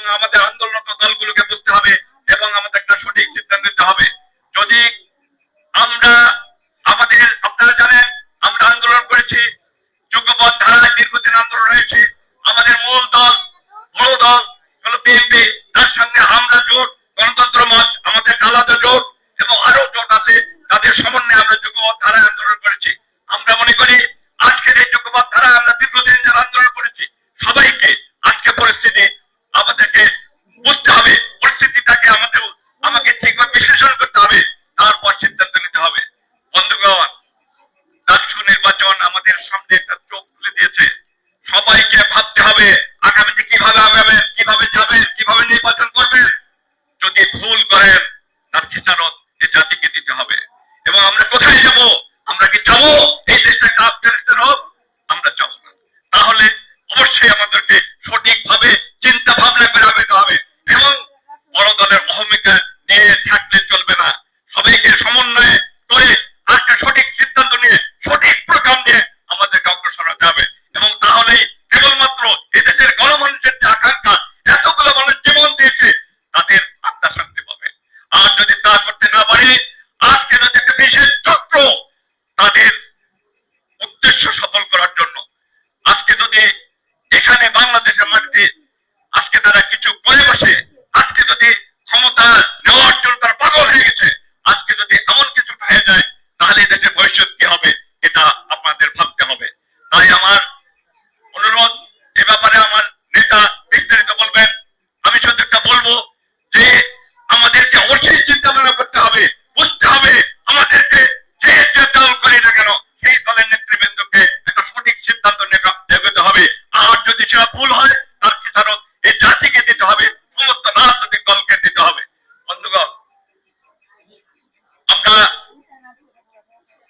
এবং আমাদের আন্দোলনরত দলগুলোকে বুঝতে হবে এবং আমাদের একটা সঠিক সিদ্ধান্ত নিতে হবে। যদি আমরা আমাদের, আপনারা জানেন, আমরা আন্দোলন করেছি যুগপথ ধারায় দীর্ঘদিন আন্দোলন হয়েছে আমাদের মূল দল, বড় দল হলো বিএনপি। তার সঙ্গে আমরা জোট, গণতন্ত্র মঞ্চ আমাদের আলাদা জোট এবং আরও জোট আছে। তাদের সমন্বয়ে আমরা যুগপথ ধারায় যাব, আমরা কি যাব? এই দেশটা একটা আফগানিস্তান হোক, আমরা যাব না। তাহলে অবশ্যই আমাদেরকে সঠিকভাবে চিন্তা ভাবনা করে হবে। এবং বড় দলের অহমিকার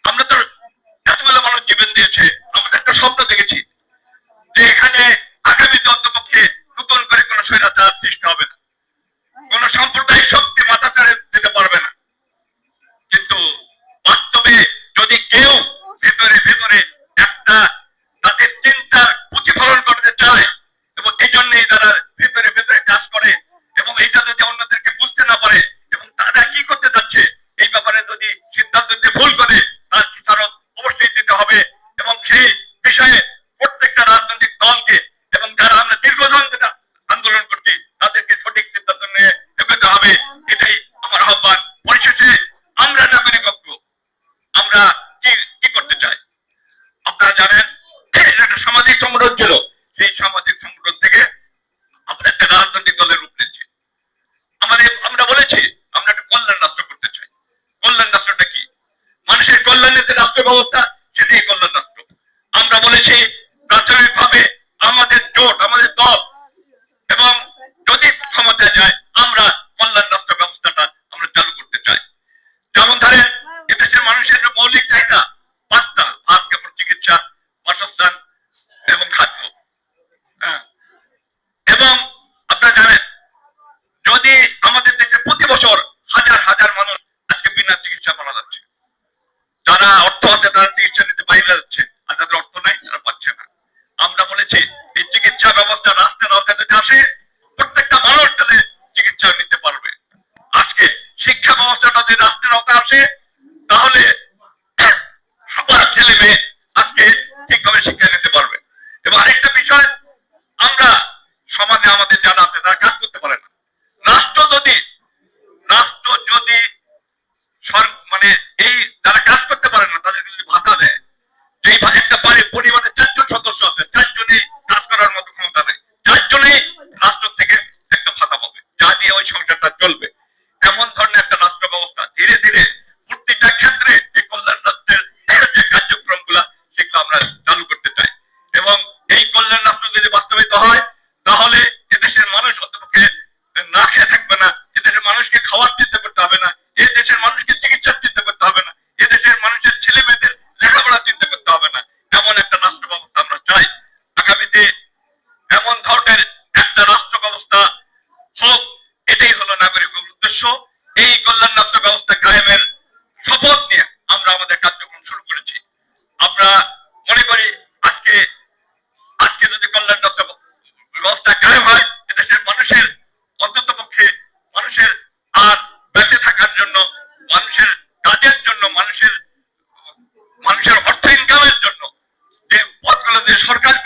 আমরা তো এতগুলো মানুষ জীবন দিয়েছে, আমরা একটা স্বপ্ন দেখেছি যে এখানে আগামী অন্তপক্ষে নতুন করে কোন স্বৈরাচার সামাজিক সংগঠন ছিল। সেই সামাজিক সংগঠন থেকে আমরা একটা রাজনৈতিক দলের রূপ নিচ্ছি আমাদের, আমরা বলেছি, আমরা একটা কল্যাণ রাষ্ট্র করতে চাই। কল্যাণ রাষ্ট্রটা কি? মানুষের কল্যাণের যে রাষ্ট্র ব্যবস্থা અને રાષ્ટ્રને આવશે সরকার